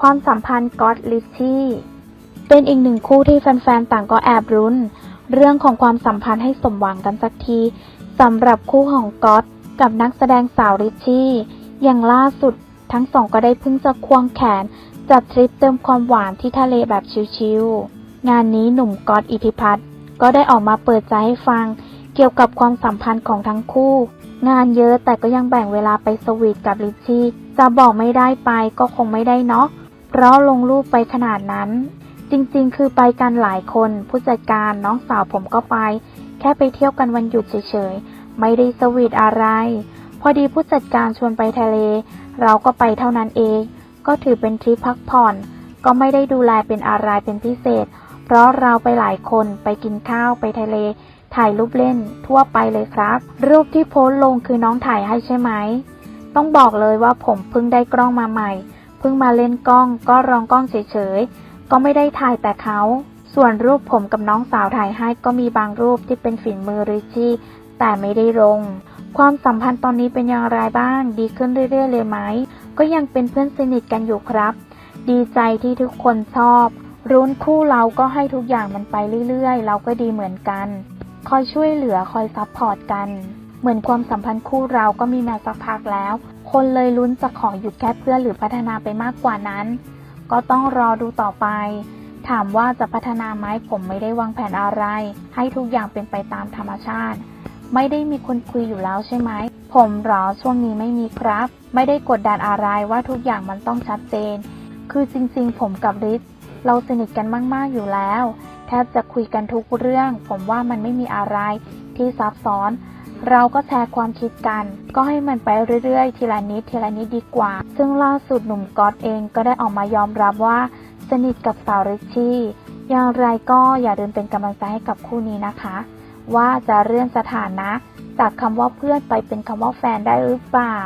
ความสัมพันธ์ก๊อตลิชชี่เป็นอีกหนึ่งคู่ที่แฟนๆ ต่างก็แอบรุ้น เรื่องของความสัมพันธ์ให้สมหวังกันสักทีสำหรับคู่ของก๊อตกับนักแสดงสาวริชชี่ อย่างล่าสุดทั้งสองก็ได้พิ่งจะควงแขน จัดทริปเติมความหวานที่ทะเลแบบชิลๆ งานนี้หนุ่มก๊อตอิทิพัฒน์ก็ได้ออกมาเปิดใจให้ฟัง เกี่ยวกับความสัมพันธ์ของทั้งคู่ งานเยอะแต่ก็ยังแบ่งเวลาไปสวีทกับลิชชี่ จะบอกไม่ได้ไปก็คงไม่ได้เนาะ เพราะลงรูปไปขนาดนั้น จริงๆ คือไปกันหลายคน ผู้จัดการน้องสาวผมก็ไป แค่ไปเที่ยวกันวันหยุดเฉยๆ ไม่ได้สวีทอะไร พอดีผู้จัดการชวนไปทะเล เราก็ไปเท่านั้นเอง ก็ถือเป็นทริปพักผ่อน ก็ไม่ได้ดูแลเป็นอะไรเป็นพิเศษ เพราะเราไปหลายคนไปกินข้าวไปทะเล ถ่ายรูปเล่นทั่วไปเลยครับ รูปที่โพสต์ลงคือน้องถ่ายให้ใช่ไหม ต้องบอกเลยว่าผมเพิ่งได้กล้องมาใหม่ เพิ่งมาเล่นกล้องก็รองกล้องเฉยๆ ก็ไม่ได้ถ่ายแต่เขา ส่วนรูปผมกับน้องสาวถ่ายให้ก็มีบางรูปที่เป็นฝีมือริชี่แต่ไม่ได้ลง ความสัมพันธ์ตอนนี้เป็นอย่างไรบ้าง ดีขึ้นเรื่อยๆ เลยไหม ก็ยังเป็นเพื่อนสนิทกันอยู่ครับ ดีใจที่ทุกคนชอบ รุ้นคู่เราก็ให้ทุกอย่างมันไปเรื่อยๆ เราก็ดีเหมือนกัน คอยช่วยเหลือคอยซัพพอร์ตกัน เหมือนความสัมพันธ์คู่เราก็มีมาสักพักแล้ว คนเลยลุ้นจะขอหยุดแค่เพื่อนหรือพัฒนาไปมากกว่านั้น ก็ต้องรอดูต่อไป ถามว่าจะพัฒนาไหมผมไม่ได้วางแผนอะไร ให้ทุกอย่างเป็นไปตามธรรมชาติ ไม่ได้มีคนคุยอยู่แล้วใช่ไหม ผมหรอช่วงนี้ไม่มีครับ ไม่ได้กดดันอะไรว่าทุกอย่างมันต้องชัดเจน คือจริงๆ ผมกับริทเราสนิทกันมาก ๆ อยู่แล้ว แทบจะคุยกันทุกเรื่อง ผมว่ามันไม่มีอะไรที่ซับซ้อน เราก็แชร์ความคิดกัน ก็ให้มันไปเรื่อยๆ ทีละนิดทีละนิดดีกว่า ซึ่งล่าสุดหนุ่มก๊อตเองก็ได้ออกมายอมรับว่า สนิทกับสาวริชชี่อย่างไรก็อย่าลืมเป็นกำลังใจให้กับคู่นี้นะคะ ว่าจะเลื่อนสถานะ จากคำว่าเพื่อนไปเป็นคำว่าแฟนได้หรือเปล่า